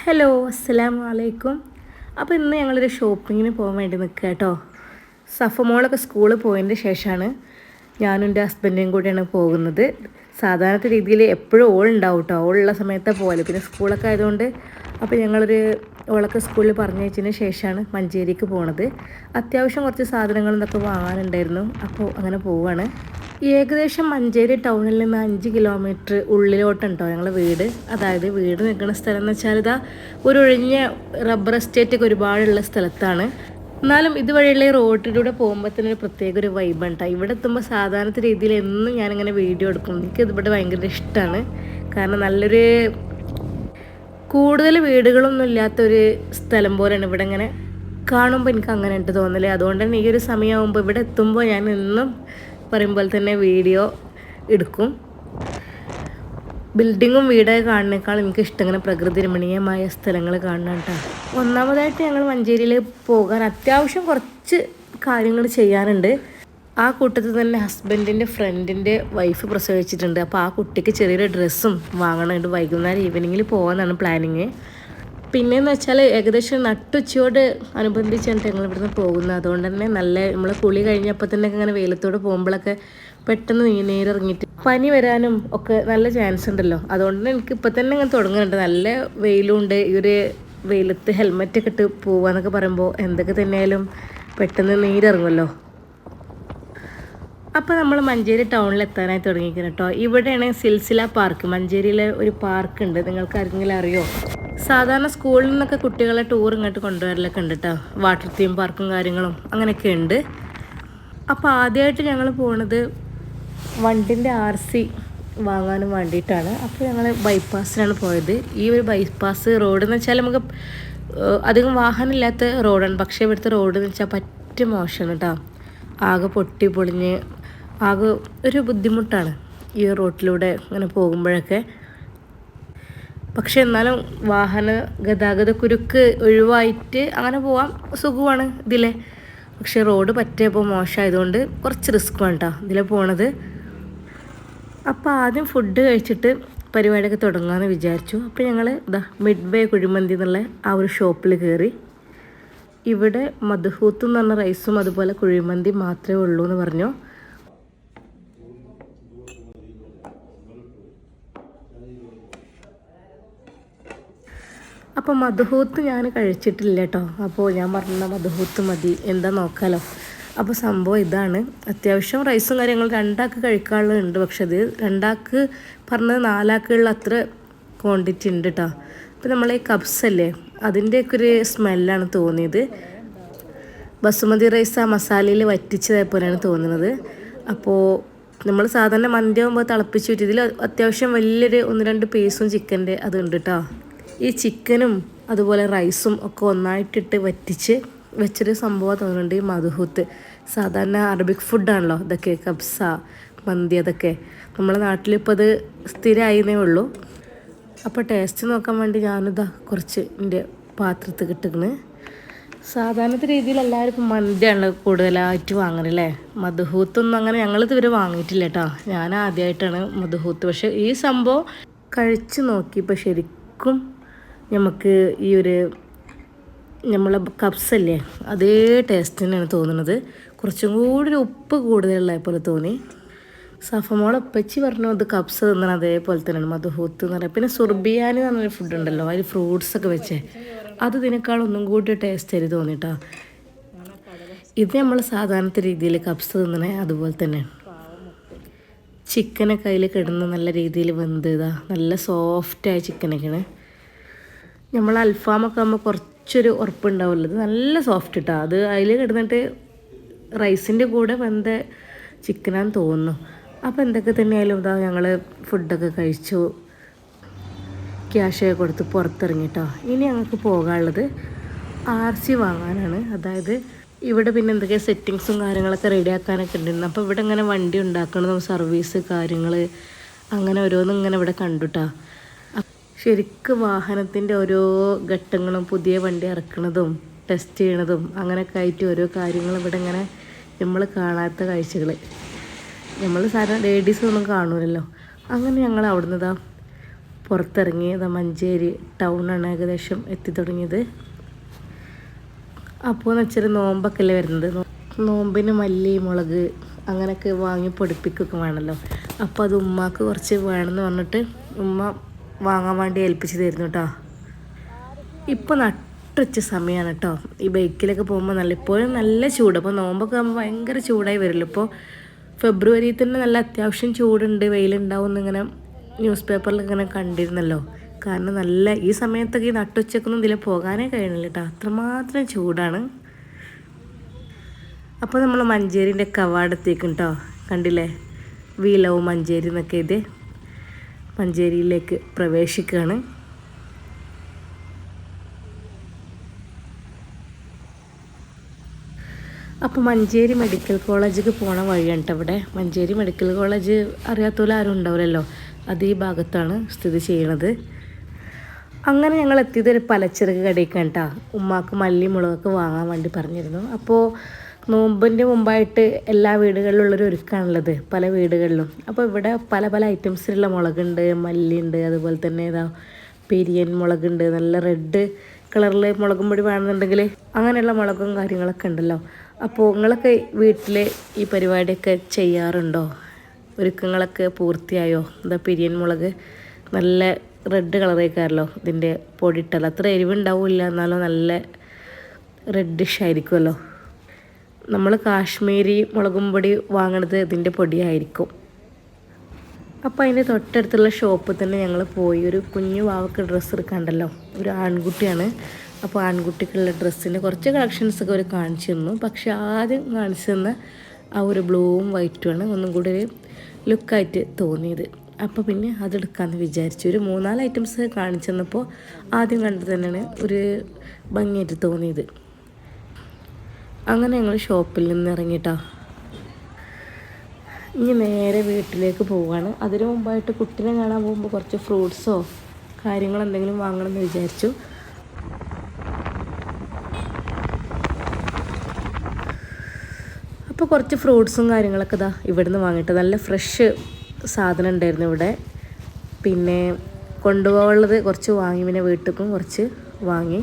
Hello അസ്സലാമു അലൈക്കും അപ്പോൾ ഇന്ന് ഞങ്ങളൊരു ഷോപ്പിങ്ങിന് പോകാൻ വേണ്ടി നിൽക്കുക കേട്ടോ. സഫമോളൊക്കെ സ്കൂളിൽ പോയതിന്റെ ശേഷമാണ് ഞാനും എന്റെ ഹസ്ബൻഡും കൂടിയാണ് പോകുന്നത്. സാധാരണ രീതിയിൽ എപ്പോഴും ഓൾ ഉണ്ടാവും കേട്ടോ. ഓളുള്ള സമയത്ത് പോലെ പിന്നെ സ്കൂളൊക്കെ ആയതുകൊണ്ട് അപ്പോൾ ഞങ്ങളൊരു ഓളൊക്കെ സ്കൂളിൽ പറഞ്ഞയച്ചതിന് ശേഷമാണ് മഞ്ചേരിക്ക് പോണത്. അത്യാവശ്യം കുറച്ച് സാധനങ്ങൾ ഇതൊക്കെ വാങ്ങാനുണ്ടായിരുന്നു. അപ്പോൾ അങ്ങനെ പോവാണ്. ഏകദേശം മഞ്ചേരി ടൗണിൽ നിന്ന് അഞ്ച് കിലോമീറ്റർ ഉള്ളിലോട്ടുണ്ടോ ഞങ്ങൾ വീട്? അതായത് വീട് നിൽക്കുന്ന സ്ഥലം എന്ന് വെച്ചാൽ ഇതാ ഒരു ഒഴിഞ്ഞ റബ്ബർ എസ്റ്റേറ്റ് ഒക്കെ ഒരുപാടുള്ള സ്ഥലത്താണ്. എന്നാലും ഇതുവഴിയുള്ള റോഡിലൂടെ പോകുമ്പോൾ തന്നെ ഒരു പ്രത്യേക ഒരു വൈബ് ഇവിടെ എത്തുമ്പോൾ സാധാരണ രീതിയിൽ എന്നും ഞാനിങ്ങനെ വീഡിയോ എടുക്കും. എനിക്ക് ഇവിടെ ഭയങ്കര ഇഷ്ടമാണ് കാരണം നല്ലൊരു കൂടുതൽ വീടുകളൊന്നും ഇല്ലാത്തൊരു സ്ഥലം പോലെയാണ് ഇവിടെ ഇങ്ങനെ കാണുമ്പോൾ എനിക്ക് അങ്ങനെ ഉണ്ട് തോന്നില്ലേ അതുകൊണ്ട് തന്നെ ഈ ഒരു സമയമാകുമ്പോൾ ഇവിടെ എത്തുമ്പോൾ ഞാൻ എന്നും പറയുമ്പോൾ തന്നെ വീഡിയോ എടുക്കും. ബിൽഡിങ്ങും വീടൊക്കെ കാണുന്നേക്കാൾ എനിക്ക് ഇഷ്ടം ഇങ്ങനെ പ്രകൃതി രമണീയമായ സ്ഥലങ്ങൾ കാണണം കേട്ടോ ഒന്നാമതായിട്ട് ഞങ്ങൾ മഞ്ചേരിയിൽ പോകാൻ അത്യാവശ്യം കുറച്ച് കാര്യങ്ങൾ ചെയ്യാനുണ്ട്. ആ കൂട്ടത്തിൽ തന്നെ ഹസ്ബൻഡിന്റെ ഫ്രണ്ടിന്റെ വൈഫ് പ്രസവിച്ചിട്ടുണ്ട്. അപ്പോൾ ആ കുട്ടിക്ക് ചെറിയൊരു ഡ്രസ്സും വാങ്ങണമുണ്ട് വൈകുന്നേരം ഈവനിങ്ങിൽ പോകാനാണ് പ്ലാനിങ് പിന്നെയെന്ന് വെച്ചാൽ ഏകദേശം നട്ടുച്ചയോട് അനുബന്ധിച്ചാണ് ഞങ്ങൾ ഇവിടുന്ന് പോകുന്നത്. അതുകൊണ്ട് തന്നെ നല്ല നമ്മൾ കുളി കഴിഞ്ഞപ്പോൾ തന്നെ ഇങ്ങനെ വെയിലത്തോട് പോകുമ്പോഴൊക്കെ പെട്ടെന്ന് നീരിറങ്ങിയിട്ട് പനി വരാനും ഒക്കെ നല്ല ചാൻസ് ഉണ്ടല്ലോ. അതുകൊണ്ട് തന്നെ എനിക്ക് ഇപ്പം തന്നെ ഇങ്ങനെ തുടങ്ങുന്നുണ്ട്. നല്ല വെയിലുണ്ട് ഈ ഒരു വെയിലത്ത് ഹെൽമെറ്റൊക്കെ ഇട്ട് പോവാന്നൊക്കെ പറയുമ്പോൾ എന്തൊക്കെ തന്നെയാലും പെട്ടെന്ന് നീരിറങ്ങുമല്ലോ അപ്പോൾ നമ്മൾ മഞ്ചേരി ടൗണിൽ എത്താനായി തുടങ്ങിയിരിക്കുന്നു കേട്ടോ ഇവിടെയാണ് സിൽസില പാർക്ക് മഞ്ചേരിയിലെ ഒരു പാർക്ക് ഉണ്ട്. നിങ്ങൾക്ക് ആർക്കെങ്കിലും അറിയോ? സാധാരണ സ്കൂളിൽ നിന്നൊക്കെ കുട്ടികളെ ടൂർ ഇങ്ങോട്ട് കൊണ്ടുവരലൊക്കെ ഉണ്ട് കേട്ടോ വാട്ടർ തീം പാർക്കും കാര്യങ്ങളും അങ്ങനെയൊക്കെ ഉണ്ട്. അപ്പോൾ ആദ്യമായിട്ട് ഞങ്ങൾ പോണത് വണ്ടിന്റെ ആർ സി വാങ്ങാനും വേണ്ടിയിട്ടാണ്. അപ്പോൾ ഞങ്ങൾ ബൈപ്പാസിനാണ് പോയത്. ഈ ഒരു ബൈപ്പാസ് റോഡ് എന്ന് വെച്ചാൽ നമുക്ക് അധികം വാഹനമില്ലാത്ത റോഡാണ് പക്ഷേ ഇവിടുത്തെ റോഡ് എന്ന് വെച്ചാൽ പറ്റ മോശമാണ് കേട്ടോ ആകെ പൊട്ടി പൊളിഞ്ഞ് ആകെ ഒരു ബുദ്ധിമുട്ടാണ് ഈ റോട്ടിലൂടെ അങ്ങനെ പോകുമ്പോഴൊക്കെ. പക്ഷെ എന്നാലും വാഹന ഗതാഗത കുരുക്ക് ഒഴിവായിട്ട് അങ്ങനെ പോവാം. സുഖമാണ് ഇതിലെ. പക്ഷെ റോഡ് പറ്റിയപ്പോൾ മോശമായതുകൊണ്ട് കുറച്ച് റിസ്ക് വേണ്ട ഇതിലെ പോണത്. അപ്പോൾ ആദ്യം ഫുഡ് കഴിച്ചിട്ട് പരിപാടിയൊക്കെ തുടങ്ങാമെന്ന് വിചാരിച്ചു. അപ്പോൾ ഞങ്ങൾ ഇതാ മിഡ് വേ കുഴിമന്തി എന്നുള്ള ആ ഒരു ഷോപ്പിൽ കയറി. ഇവിടെ മധുഹൂത്ത് എന്ന് പറഞ്ഞ റൈസും അതുപോലെ കുഴിമന്തി മാത്രമേ ഉള്ളൂ എന്ന് പറഞ്ഞു. അപ്പോൾ മധുഹൂത്ത് ഞാൻ കഴിച്ചിട്ടില്ല കേട്ടോ അപ്പോൾ ഞാൻ പറഞ്ഞ മധുഹൂത്ത് മതി. എന്താ നോക്കാലോ. അപ്പോൾ സംഭവം ഇതാണ്. അത്യാവശ്യം റൈസും കാര്യങ്ങളും രണ്ടാൾക്ക് കഴിക്കാനുള്ളത് പക്ഷെ അത് രണ്ടാക്ക് പറഞ്ഞത് നാലാക്കുകളിൽ അത്ര ക്വാണ്ടിറ്റി ഉണ്ട് കേട്ടോ അപ്പോൾ നമ്മൾ ഈ കബ്സ് അല്ലേ അതിന്റെയൊക്കെ ഒരു സ്മെല്ലാണ് തോന്നിയത്. ബസുമതി റൈസ് ആ മസാലയിൽ വറ്റിച്ചതായ പോലെയാണ് തോന്നുന്നത്. അപ്പോൾ നമ്മൾ സാധാരണ മന്തി ആകുമ്പോൾ തിളപ്പിച്ച് വിറ്റ് ഇതിൽ അത്യാവശ്യം വലിയൊരു ഒന്ന് രണ്ട് പീസും ചിക്കന്റെ അതുണ്ട് കേട്ടോ ഈ ചിക്കനും അതുപോലെ റൈസും ഒക്കെ ഒന്നായിട്ടിട്ട് വറ്റിച്ച് വെച്ചൊരു സംഭവം തോന്നുന്നുണ്ട് ഈ മധുഹൂത്ത്. സാധാരണ അറബിക് ഫുഡാണല്ലോ ഇതൊക്കെ കബ്സ മന്തി അതൊക്കെ. നമ്മളെ നാട്ടിലിപ്പോൾ അത് സ്ഥിരമായിരുന്നേ ഉള്ളൂ. അപ്പോൾ ടേസ്റ്റ് നോക്കാൻ വേണ്ടി ഞാനിതാ കുറച്ച് എന്റെ പാത്രത്തിൽ കിട്ടുന്നത് സാധാരണത്തെ രീതിയിൽ എല്ലാവരും ഇപ്പം മന്തിയാണ് കൂടുതലായിട്ട് വാങ്ങണല്ലേ മധുഹൂത്തൊന്നും അങ്ങനെ ഞങ്ങൾ ഇതുവരെ വാങ്ങിയിട്ടില്ല കേട്ടോ. ഞാൻ ആദ്യമായിട്ടാണ് മധുഹൂത്ത്. പക്ഷേ ഈ സംഭവം കഴിച്ച് നോക്കിയപ്പോൾ ശരിക്കും നമുക്ക് ഈ ഒരു നമ്മളെ കപ്സ് അല്ലേ അതേ ടേസ്റ്റ് തന്നെയാണ് തോന്നുന്നത്. കുറച്ചും കൂടി ഒരു ഉപ്പ് കൂടുതലുള്ള പോലെ തോന്നി. സഫമോളെ ഉപ്പച്ചി പറഞ്ഞു അത് കപ്സ് തിന്നണം അതേപോലെ തന്നെയാണ് മധുഹൂത്ത് എന്ന് പറയുന്നത് പിന്നെ സുർബിയാനി എന്ന് പറഞ്ഞൊരു ഫുഡ് ഉണ്ടല്ലോ അതിൽ ഫ്രൂട്ട്സ് ഒക്കെ വെച്ചേ. അത് ഇതിനേക്കാൾ ഒന്നും കൂടി ടേസ്റ്റ് ആയിട്ട് തോന്നിട്ടാ. ഇത് നമ്മൾ സാധാരണത്തെ രീതിയിൽ കപ്സ് തിന്നണേ അതുപോലെ തന്നെ. ചിക്കനൊക്കെ അതിൽ കിടന്ന് നല്ല രീതിയിൽ വെന്ത് ഇതാ നല്ല സോഫ്റ്റായ ചിക്കനൊക്കെയാണ് നമ്മൾ അൽഫാമൊക്കെ ആകുമ്പോൾ കുറച്ചൊരു ഉറപ്പുണ്ടാവുള്ളത് നല്ല സോഫ്റ്റ് ഇട്ടാ അത് അതിൽ കിടന്നിട്ട് റൈസിന്റെ കൂടെ വെന്ത ചിക്കനാന്ന് തോന്നുന്നു. അപ്പോൾ എന്തൊക്കെ തന്നെയായാലും ഇതാ ഞങ്ങൾ ഫുഡൊക്കെ കഴിച്ചു. ക്യാഷൊക്കെ കൊടുത്ത് പുറത്തിറങ്ങിട്ടോ. ഇനി ഞങ്ങൾക്ക് പോകാനുള്ളത് ആർ സി വാങ്ങാനാണ്. അതായത് ഇവിടെ പിന്നെ എന്തൊക്കെയാ സെറ്റിങ്സും കാര്യങ്ങളൊക്കെ റെഡിയാക്കാനൊക്കെ ഉണ്ടായിരുന്നു അപ്പോൾ ഇവിടെ ഇങ്ങനെ വണ്ടി ഉണ്ടാക്കണതും സർവീസ് കാര്യങ്ങൾ അങ്ങനെ ഓരോന്നും ഇങ്ങനെ ഇവിടെ കണ്ടുട്ടാ ശരിക്ക് വാഹനത്തിന്റെ ഓരോ ഘട്ടങ്ങളും പുതിയ വണ്ടി ഇറക്കുന്നതും ടെസ്റ്റ് ചെയ്യണതും അങ്ങനെയൊക്കെ ആയിട്ട് ഓരോ കാര്യങ്ങളും ഇവിടെ ഇങ്ങനെ നമ്മൾ കാണാത്ത കാഴ്ചകൾ. നമ്മൾ സാധാരണ ലേഡീസ് ഒന്നും കാണൂലല്ലോ. അങ്ങനെ ഞങ്ങൾ അവിടുന്ന് ഇതാ പുറത്തിറങ്ങിയത് മഞ്ചേരി ടൗണാണ് ഏകദേശം എത്തി തുടങ്ങിയത്. അപ്പോൾ എന്ന് വെച്ചാൽ നോമ്പൊക്കെ അല്ലേ വരുന്നത്? നോമ്പിന് മല്ലി മുളക് അങ്ങനെയൊക്കെ വാങ്ങി പൊടിപ്പിക്കുകയൊക്കെ വേണമല്ലോ. അപ്പോൾ അത് ഉമ്മാക്ക് കുറച്ച് വേണമെന്ന് പറഞ്ഞിട്ട് ഉമ്മ വാങ്ങാൻ വേണ്ടി ഏൽപ്പിച്ച് തരുന്നു കേട്ടോ ഇപ്പോൾ നട്ടുച്ച സമയമാണ് കേട്ടോ ഈ ബൈക്കിലൊക്കെ പോകുമ്പോൾ നല്ല ഇപ്പോഴും നല്ല ചൂട്. അപ്പോൾ നോമ്പൊക്കെ ആകുമ്പോൾ ഭയങ്കര ചൂടായി വരുള്ളൂ ഇപ്പോൾ ഫെബ്രുവരി തന്നെ നല്ല അത്യാവശ്യം ചൂടുണ്ട് വെയിലുണ്ടാവും എന്നിങ്ങനെ ന്യൂസ് പേപ്പറിൽ ഇങ്ങനെ കണ്ടിരുന്നല്ലോ. കാരണം നല്ല ഈ സമയത്തൊക്കെ ഈ നട്ടുച്ചക്കൊന്നും ഇതിൽ പോകാനേ കഴിയണില്ല കേട്ടോ അത്രമാത്രം ചൂടാണ്. അപ്പോൾ നമ്മൾ മഞ്ചേരിന്റെ കവാടത്തേക്കും കേട്ടോ കണ്ടില്ലേ? വി ലവ് മഞ്ചേരി എന്നൊക്കെ ഇത്. മഞ്ചേരിയിലേക്ക് പ്രവേശിക്കുകയാണ് അപ്പോൾ മഞ്ചേരി മെഡിക്കൽ കോളേജിലേക്ക് പോണ വഴിയാണ് ഇവിടെ മഞ്ചേരി മെഡിക്കൽ കോളേജ് അറിയാത്തപോലെ ആരും ഉണ്ടാവില്ലല്ലോ. അത് ഈ ഭാഗത്താണ് സ്ഥിതി ചെയ്യണത്. അങ്ങനെ ഞങ്ങൾ എത്തിയത് ഒരു പലചരക്ക് കടയിലേക്കാണ് കേട്ടോ ഉമ്മാക്ക് മല്ലി മുളകൊക്കെ വാങ്ങാൻ വേണ്ടി പറഞ്ഞിരുന്നു. അപ്പോൾ നോമ്പിന്റെ മുമ്പായിട്ട് എല്ലാ വീടുകളിലുള്ളൊരു ഒരുക്കാണുള്ളത് പല വീടുകളിലും. അപ്പോൾ ഇവിടെ പല പല ഐറ്റംസിലുള്ള മുളകുണ്ട് മല്ലിയുണ്ട് അതുപോലെ തന്നെ ഏതാ പെരിയൻ മുളകുണ്ട് നല്ല റെഡ് കളറിൽ മുളകും പൊടി വേണമെന്നുണ്ടെങ്കിൽ അങ്ങനെയുള്ള മുളകും കാര്യങ്ങളൊക്കെ ഉണ്ടല്ലോ. അപ്പോൾ നിങ്ങളൊക്കെ വീട്ടിൽ ഈ പരിപാടിയൊക്കെ ചെയ്യാറുണ്ടോ? ഒരുക്കങ്ങളൊക്കെ പൂർത്തിയായോ? എന്താ പിരിയൻ മുളക് നല്ല റെഡ് കളറേക്കാരല്ലോ ഇതിന്റെ പൊടിയിട്ടല്ലോ അത്ര എരിവുണ്ടാവില്ല എന്നാലും നല്ല റെഡിഷ് ആയിരിക്കുമല്ലോ നമ്മൾ കാശ്മീരി മുളകും പൊടി വാങ്ങണത് ഇതിന്റെ പൊടിയായിരിക്കും. അപ്പോൾ അതിന്റെ തൊട്ടടുത്തുള്ള ഷോപ്പിൽ തന്നെ ഞങ്ങൾ പോയി. ഒരു കുഞ്ഞു വാവക്ക് ഡ്രസ്സ് എടുക്കാണ്ടല്ലോ. ഒരു ആൺകുട്ടിയാണ്. അപ്പോൾ ആൺകുട്ടിക്കുള്ള ഡ്രസ്സിന്റെ കുറച്ച് കളക്ഷൻസ് ഒക്കെ അവർ കാണിച്ചു തന്നു. പക്ഷെ ആദ്യം കാണിച്ചു തന്ന ആ ഒരു ബ്ലൂവും വൈറ്റുമാണ് ഒന്നും കൂടി ഒരു ലുക്കായിട്ട് തോന്നിയത്. അപ്പോൾ പിന്നെ അതെടുക്കാമെന്ന് വിചാരിച്ചു. ഒരു മൂന്നാൽ ഐറ്റംസ് കാണിച്ചു തന്നപ്പോൾ ആദ്യം കണ്ടത് തന്നെയാണ് ഒരു ഭംഗിയായിട്ട് തോന്നിയത്. അങ്ങനെ ഞങ്ങൾ ഷോപ്പിൽ നിന്ന് ഇറങ്ങിട്ടോ. ഇനി നേരെ വീട്ടിലേക്ക് പോവുകയാണ് അതിന് മുമ്പായിട്ട് കുട്ടീനെ കാണാൻ പോകുമ്പോൾ കുറച്ച് ഫ്രൂട്ട്സോ കാര്യങ്ങൾ എന്തെങ്കിലും വാങ്ങണമെന്ന് വിചാരിച്ചു. അപ്പോൾ കുറച്ച് ഫ്രൂട്ട്സും കാര്യങ്ങളൊക്കെ ഇതാ ഇവിടുന്ന് വാങ്ങിയിട്ട് നല്ല ഫ്രഷ് സാധനം ഉണ്ടായിരുന്നു ഇവിടെ. പിന്നെ കൊണ്ടുപോകാനുള്ളത് കുറച്ച് വാങ്ങി പിന്നെ വീട്ടിലേക്കും കുറച്ച് വാങ്ങി.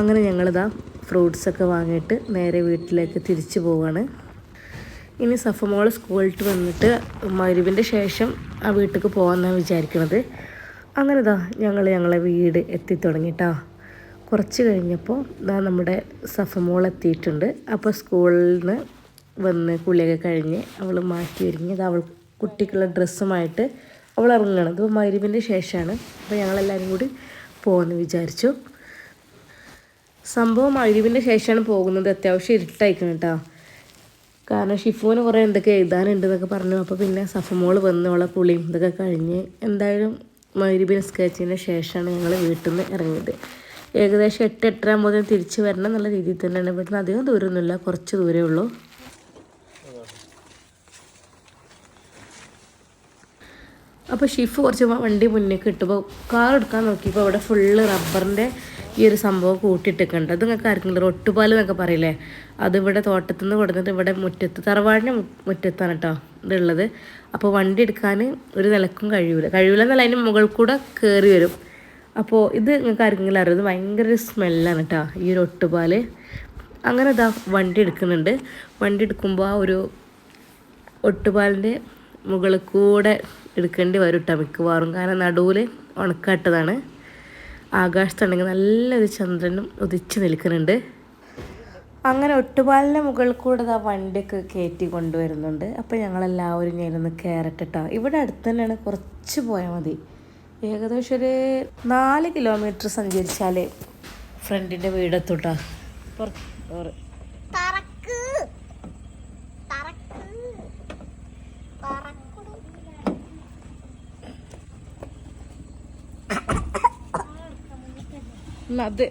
അങ്ങനെ ഞങ്ങളിതാ ഫ്രൂട്ട്സൊക്കെ വാങ്ങിയിട്ട് നേരെ വീട്ടിലേക്ക് തിരിച്ചു പോവാണ്. ഇനി സഫമോൾ സ്കൂളിൽ വന്നിട്ട് മരുവിന്റെ ശേഷം ആ വീട്ടിലേക്ക് പോകാമെന്നാണ് വിചാരിക്കുന്നത് അങ്ങനെ ഇതാ ഞങ്ങൾ ഞങ്ങളെ വീട് എത്തിത്തുടങ്ങിട്ടാ. കുറച്ച് കഴിഞ്ഞപ്പോൾ ഇതാ നമ്മുടെ സഫമോൾ എത്തിയിട്ടുണ്ട്. അപ്പോൾ സ്കൂളിൽ നിന്ന് വന്ന് കുളിയൊക്കെ കഴിഞ്ഞ് അവൾ മാറ്റി ഒരുങ്ങി. അത് അവൾ കുട്ടിക്കുള്ള ഡ്രസ്സുമായിട്ട് അവൾ ഇറങ്ങുകയാണ് അത് മരുവിന്റെ ശേഷമാണ് അപ്പോൾ ഞങ്ങളെല്ലാവരും കൂടി പോകുമെന്ന് വിചാരിച്ചു. സംഭവം അഴിവിന്റെ ശേഷമാണ് പോകുന്നത്. അത്യാവശ്യം ഇരുട്ടായിക്കണം കേട്ടോ. കാരണം ഷിഫുവിന് കുറേ എന്തൊക്കെ എഴുതാനുണ്ട് എന്നൊക്കെ പറഞ്ഞു. അപ്പോൾ പിന്നെ സഫമോൾ വന്ന് അവളെ കുളിയും ഇതൊക്കെ കഴിഞ്ഞ് എന്തായാലും മൈരുബിൻ സ്കെച്ചിന് ശേഷമാണ് ഞങ്ങൾ വീട്ടിൽ നിന്ന് ഇറങ്ങിയത്. ഏകദേശം എട്ട് എട്ടര ആകുമ്പോൾ തിരിച്ച് വരണം എന്നുള്ള രീതിയിൽ തന്നെയാണ്. ഇവിടുന്ന് അധികം ദൂരമൊന്നുമില്ല കുറച്ച് ദൂരമേ ഉള്ളൂ. അപ്പോൾ ഷിഫ് കുറച്ച് വണ്ടി മുന്നേക്ക് ഇട്ടപ്പോൾ കാർ എടുക്കാൻ നോക്കിയപ്പോൾ അവിടെ ഫുള്ള് റബ്ബറിന്റെ ഈ ഒരു സംഭവം കൂട്ടിയിട്ടൊക്കെയുണ്ട് അത് നിങ്ങൾക്ക് ആർക്കെങ്കിലും ഒട്ടുപാൽ എന്നൊക്കെ പറയില്ലേ? അതിവിടെ തോട്ടത്തിൽ നിന്ന് കൊടുത്തിട്ട് ഇവിടെ മുറ്റത്ത് തറവാടിന്റെ മുറ്റത്താണ് കേട്ടോ ഇതുള്ളത്. അപ്പോൾ വണ്ടി എടുക്കാൻ ഒരു നിലക്കും കഴിയൂല. കഴിയൂല എന്നല്ല അതിന്റെ മുകളിൽ കൂടെ കയറി വരും. അപ്പോൾ ഇത് നിങ്ങൾക്ക് ആർക്കെങ്കിലും അറിയാം? ഇത് ഭയങ്കര ഒരു സ്മെല്ലാണ് കേട്ടോ ഈ ഒരു ഒട്ടുപാൽ അങ്ങനെ ഇതാ വണ്ടി എടുക്കുന്നുണ്ട്. വണ്ടി എടുക്കുമ്പോൾ ആ ഒരു ഒട്ടുപാലിന്റെ മുകളിൽ കൂടെ എടുക്കേണ്ടി വരും കേട്ടോ മിക്കവാറും. കാരണം നടുവിൽ ഉണക്കാട്ടതാണ്. ആകാശത്തുണ്ടെങ്കിൽ നല്ലൊരു ചന്ദ്രനും ഉദിച്ച് നിൽക്കുന്നുണ്ട്. അങ്ങനെ ഒട്ടുപാലിന്റെ മുകളിൽ കൂടെ ആ വണ്ടിയൊക്കെ കയറ്റി കൊണ്ടുവരുന്നുണ്ട്. അപ്പോൾ ഞങ്ങളെല്ലാവരും ഞാനൊന്ന് കയറട്ടെട്ടോ. ഇവിടെ അടുത്ത് തന്നെയാണ് കുറച്ച് പോയാൽ മതി. ഏകദേശം ഒരു നാല് കിലോമീറ്റർ സഞ്ചരിച്ചാൽ ഫ്രണ്ടിന്റെ വീടെത്തൂട്ടാ. അത്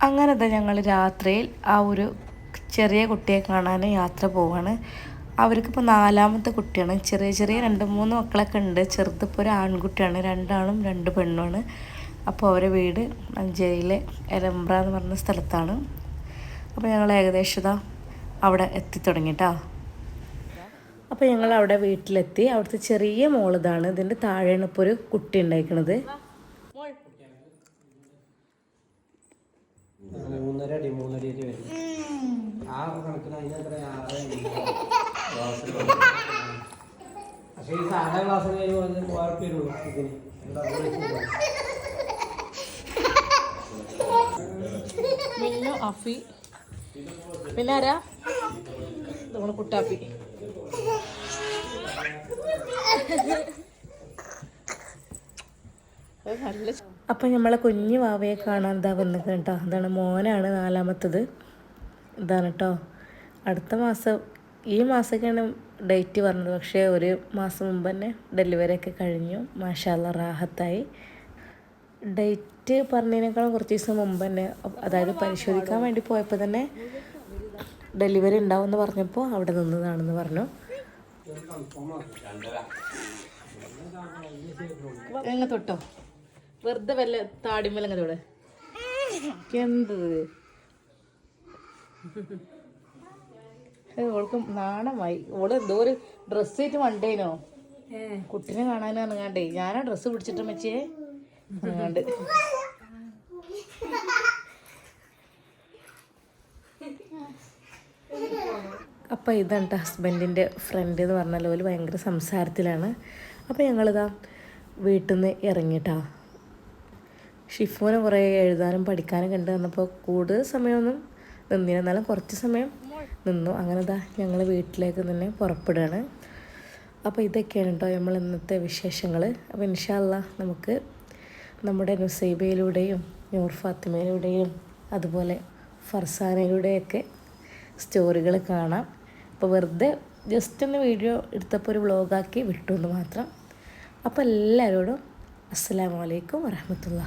അങ്ങനത്തെ ഞങ്ങൾ രാത്രിയിൽ ആ ഒരു ചെറിയ കുട്ടിയെ കാണാൻ യാത്ര പോവാണ്. അവർക്കിപ്പോൾ നാലാമത്തെ കുട്ടിയാണ്. ചെറിയ ചെറിയ രണ്ട് മൂന്ന് മക്കളൊക്കെ ഉണ്ട്. ചെറുതിപ്പോൾ ഒരു ആൺകുട്ടിയാണ്. രണ്ടാണും രണ്ട് പെണ്ണുമാണ്. അപ്പോൾ അവരെ വീട് മഞ്ചേരിയിലെ എലമ്പ്ര എന്ന് പറഞ്ഞ സ്ഥലത്താണ്. അപ്പോൾ ഞങ്ങൾ ഏകദേശം അവിടെ എത്തിത്തുടങ്ങിട്ടാ അപ്പോൾ ഞങ്ങൾ അവിടെ വീട്ടിലെത്തി. അവിടുത്തെ ചെറിയ മോളിതാണ് ഇതിന്റെ താഴെയാണ് ഇപ്പോൾ ഒരു കുട്ടി ഉണ്ടായിരിക്കണത് മൂന്നര അടി മൂന്നര അടി ആ കണക്കിന് അതിനെത്ര ആറ് പക്ഷേ ഈ സാധാ കഴിഞ്ഞ് ഇതിന് മിന്നു അഫി. പിന്നെ ആരാ? നമ്മൾ കുട്ടാപ്പി. നല്ല അപ്പം നമ്മളെ കുഞ്ഞു വാവയെ കാണാൻ ഇതാ വന്നത് കേട്ടോ. അതാണ് മോനാണ് നാലാമത്തത്. ഇതാണ് കേട്ടോ. അടുത്ത മാസം ഈ മാസമൊക്കെയാണ് ഡേറ്റ് പറഞ്ഞത്. പക്ഷേ ഒരു മാസം മുമ്പ് തന്നെ ഡെലിവറി ഒക്കെ കഴിഞ്ഞു. മാഷാല്ല റാഹത്തായി. ഡേറ്റ് പറഞ്ഞതിനേക്കാളും കുറച്ച് ദിവസം മുമ്പ് തന്നെ അതായത് പരിശോധിക്കാൻ വേണ്ടി പോയപ്പോൾ തന്നെ ഡെലിവറി ഉണ്ടാവുമെന്ന് പറഞ്ഞപ്പോൾ അവിടെ നിന്നതാണെന്ന് പറഞ്ഞു. എങ്ങ തൊട്ടോ? വെറുതെ വല്ല താടിമേലങ്ങ തൊടെ? എന്തത് ഏയ് ഓൾക്ക് നാണമായി. ഓൾ എന്തോ ഒരു ഡ്രസ്സ് ആയിട്ട് വണ്ടേനോ. കുട്ടിനെ കാണാൻ ഇറങ്ങാണ്ടേ. ഞാനാ ഡ്രസ്സ് പിടിച്ചിട്ട് മച്ചേ ഇറങ്ങാണ്ട്. അപ്പോൾ ഇതാണ് ഹസ്ബൻഡിന്റെ ഹസ്ബൻഡിന്റെ ഫ്രണ്ട് എന്ന് പറഞ്ഞാൽ ഓൽ ഭയങ്കര സംസാരത്തിലാണ്. അപ്പോൾ ഞങ്ങളിതാ വീട്ടിൽ നിന്ന് ഇറങ്ങിയിട്ടാ ഷിഫോനെ കുറേ എഴുതാനും പഠിക്കാനും കണ്ടു വന്നപ്പോൾ കൂടുതൽ സമയമൊന്നും നിന്നില്ല. എന്നാലും കുറച്ച് സമയം നിന്നു. അങ്ങനെ ഇതാ ഞങ്ങൾ വീട്ടിലേക്ക് തന്നെ പുറപ്പെടുകയാണ്. അപ്പോൾ ഇതൊക്കെയാണ് കേട്ടോ നമ്മൾ ഇന്നത്തെ വിശേഷങ്ങൾ അപ്പോൾ ഇൻഷാല്ല നമുക്ക് നമ്മുടെ നുസൈബയിലൂടെയും നൂർ ഫാത്തിമയിലൂടെയും അതുപോലെ ഫർസാനയിലൂടെയൊക്കെ സ്റ്റോറികൾ കാണാം. അപ്പോൾ വെറുതെ ജസ്റ്റ് ഒന്ന് വീഡിയോ എടുത്തപ്പോൾ ഒരു വ്ളോഗാക്കി വിട്ടു എന്ന് മാത്രം. അപ്പോൾ എല്ലാവരോടും അസ്സാം വലൈക്കും വറഹമത്തുള്ള